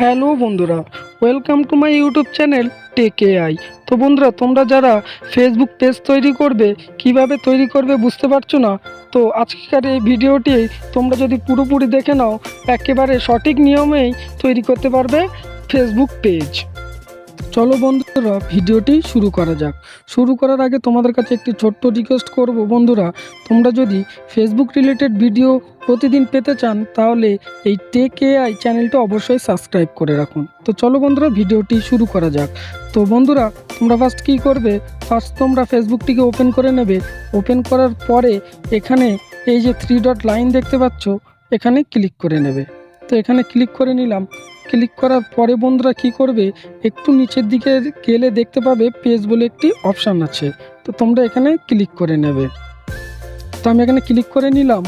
Hello বন্ধুরা welcome to my YouTube channel tech AI তো বন্ধুরা, তোমরা যারা ফেসবুক পেজ তৈরি করবে, কীভাবে তৈরি করবে বুঝতে পারছ না? তো আজকের এই ভিডিওটি তোমরা যদি পুরোপুরি দেখে নাও, একেবারে সঠিক নিয়মেই তৈরি করতে পারবে ফেসবুক পেজ চলো বন্ধুরা, ভিডিওটি শুরু করা যাক। শুরু করার আগে তোমাদের কাছে একটি ছোট্ট রিকোয়েস্ট করব বন্ধুরা, তোমরা যদি ফেসবুক রিলেটেড ভিডিও প্রতিদিন পেতে চান, তাহলে এই টেক এআই চ্যানেলটা অবশ্যই সাবস্ক্রাইব করে রাখুন। তো চলো বন্ধুরা, ভিডিওটি শুরু করা যাক। তো বন্ধুরা, তোমরা ফার্স্ট কী করবে? ফার্স্ট তোমরা ফেসবুকটিকে ওপেন করে নেবে। ওপেন করার পরে এখানে এই যে থ্রি ডট লাইন দেখতে পাচ্ছ, এখানে ক্লিক করে নেবে। তো এখানে ক্লিক করে নিলাম। ক্লিক করার পরে বন্ধুরা কি করবে? একটু নিচের দিকে গেলে দেখতে পাবে পেজ বলে একটি অপশান আছে। তো তোমরা এখানে ক্লিক করে নেবে। তো আমি এখানে ক্লিক করে নিলাম।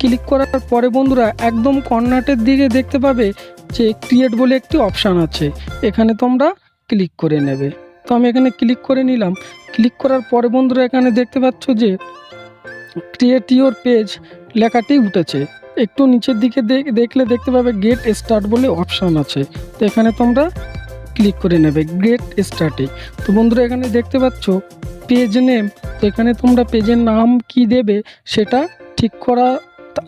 ক্লিক করার পরে বন্ধুরা একদম কর্নারের দিকে দেখতে পাবে যে ক্রিয়েট বলে একটি অপশান আছে। এখানে তোমরা ক্লিক করে নেবে। তো আমি এখানে ক্লিক করে নিলাম। ক্লিক করার পরে বন্ধুরা এখানে দেখতে পাচ্ছ যে ক্রিয়েট ইওর পেজ লেখাটি উঠেছে। একটু নিচের দিকে দেখ- দেখলে দেখতে পাবে গেট স্টার্ট বলে অপশান আছে। তো এখানে তোমরা ক্লিক করে নেবে গেট স্টার্টে তো বন্ধুরা, এখানে দেখতে পাচ্ছ পেজ নেম তো এখানে তোমরা পেজের নাম কি দেবে সেটা ঠিক করা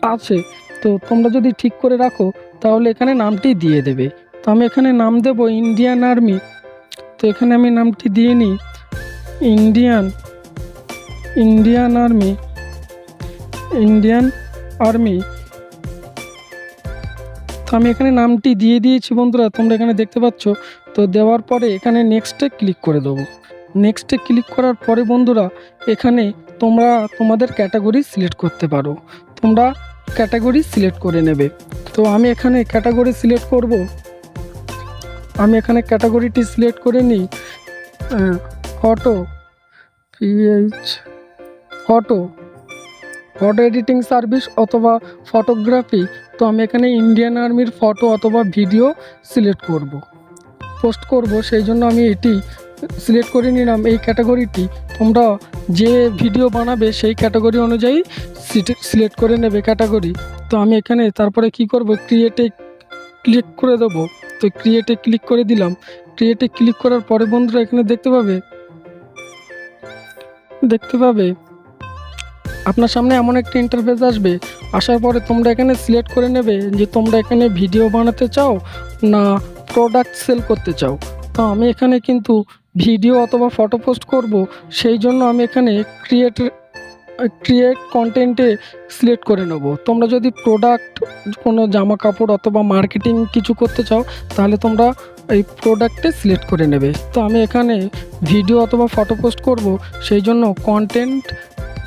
আছে। তো তোমরা যদি ঠিক করে রাখো, তাহলে এখানে নামটি দিয়ে দেবে। তো আমি এখানে নাম দেব ইন্ডিয়ান আর্মি তো এখানে আমি নামটি দিয়ে নিই Indian Indian army Indian army তো আমি এখানে নামটি দিয়ে দিয়েছি বন্ধুরা, তোমরা এখানে দেখতে পাচ্ছ। তো দেওয়ার পরে এখানে নেক্সটে ক্লিক করে দেবো। নেক্সটে ক্লিক করার পরে বন্ধুরা, এখানে তোমরা তোমাদের ক্যাটাগরি সিলেক্ট করতে পারো। তোমরা ক্যাটাগরি সিলেক্ট করে নেবে। তো আমি এখানে ক্যাটাগরি সিলেক্ট করব। আমি এখানে ক্যাটাগরিটি সিলেক্ট করে নিই। Photo PH photo photo editing service অথবা ফটোগ্রাফি, তো আমি এখানে ইন্ডিয়ান আর্মির ফটো অথবা ভিডিও সিলেক্ট করব। পোস্ট করব, সেই জন্য আমি এটি সিলেক্ট করে নিলাম এই ক্যাটাগরিটি। তোমরা যে ভিডিও বানাবে সেই ক্যাটাগরি অনুযায়ী সিলেক্ট করে নেবে ক্যাটাগরি। তো আমি এখানে তারপরে কি করব ক্রিয়েটে ক্লিক করে দেবো। তো ক্রিয়েটে ক্লিক করে দিলাম। ক্রিয়েটে ক্লিক করার পরে বন্ধুরা এখানে দেখতে পাবে? দেখতে পাবে? আপনার সামনে এমন একটা ইন্টারফেস আসবে, আসার পরে তোমরা এখানে সিলেক্ট করে নেবে যে তোমরা এখানে ভিডিও বানাতে চাও না প্রোডাক্ট সেল করতে চাও। তো আমি এখানে কিন্তু ভিডিও অথবা ফটো পোস্ট করব, সেই জন্য আমি এখানে ক্রিয়েট ক্রিয়েট কন্টেন্টে সিলেক্ট করে নেব। তোমরা যদি প্রোডাক্ট কোনো জামা কাপড় অথবা মার্কেটিং কিছু করতে চাও, তাহলে তোমরা এই প্রোডাক্টে সিলেক্ট করে নেবে। তো আমি এখানে ভিডিও অথবা ফটো পোস্ট করব, সেই জন্য কন্টেন্ট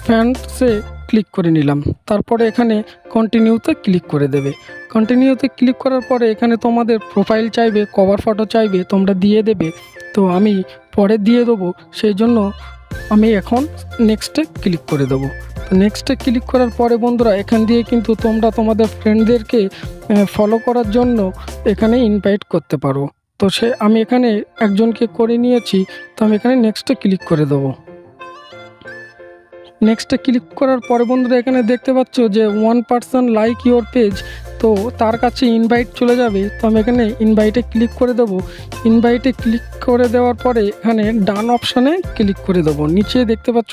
ফ্যান্সে ক্লিক করে নিলাম। তারপরে এখানে কন্টিনিউতে ক্লিক করে দেবে। কন্টিনিউতে ক্লিক করার পরে এখানে তোমাদের প্রোফাইল চাইবে কভার ফটো চাইবে, তোমরা দিয়ে দেবে। তো আমি পরে দিয়ে দেবো, সেই জন্য আমি এখন নেক্সটে ক্লিক করে দেবো। নেক্সটে ক্লিক করার পরে বন্ধুরা, এখান দিয়ে কিন্তু তোমরা তোমাদের ফ্রেন্ডদেরকে ফলো করার জন্য এখানে ইনভাইট করতে পারো। তো সে, আমি এখানে একজনকে করে নিয়েছি, তো আমি এখানে নেক্সটে ক্লিক করে দেবো। নেক্সটে ক্লিক করার পরে বন্ধুরা এখানে দেখতে পাচ্ছ যে one person like your page তো তার কাছে ইনভাইট চলে যাবে। তো আমি এখানে ইনভাইটে ক্লিক করে দেবো। ইনভাইটে ক্লিক করে দেওয়ার পরে এখানে ডান অপশানে ক্লিক করে দেবো। নিচে দেখতে পাচ্ছ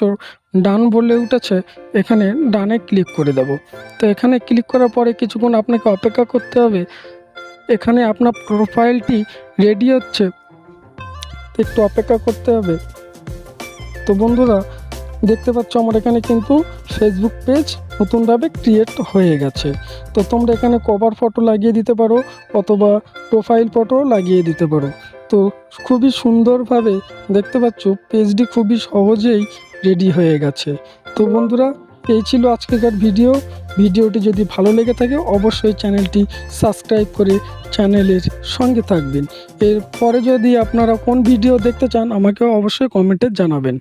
ডান বলে উঠেছে, এখানে ডানে ক্লিক করে দেবো। তো এখানে ক্লিক করার পরে কিছুক্ষণ আপনাকে অপেক্ষা করতে হবে। এখানে আপনার প্রোফাইলটি রেডি হচ্ছে একটু অপেক্ষা করতে হবে। তো বন্ধুরা দেখতে পাচ্ছ আমার এখানে কিন্তু ফেসবুক পেজ নতুনভাবে ক্রিয়েট হয়ে গেছে। তো তোমরা এখানে কভার ফটো লাগিয়ে দিতে পারো অথবা প্রোফাইল ফটো লাগিয়ে দিতে পারো। তো খুবই সুন্দরভাবে দেখতে পাচ্ছ পেজটি খুবই সহজেই রেডি হয়ে গেছে। তো বন্ধুরা, এই ছিল আজকেকার ভিডিও ভিডিওটি যদি ভালো লেগে থাকে অবশ্যই চ্যানেলটি সাবস্ক্রাইব করে চ্যানেলের সঙ্গে থাকবেন। এরপরে যদি আপনারা কোন ভিডিও দেখতে চান আমাকে অবশ্যই কমেন্টে জানাবেন।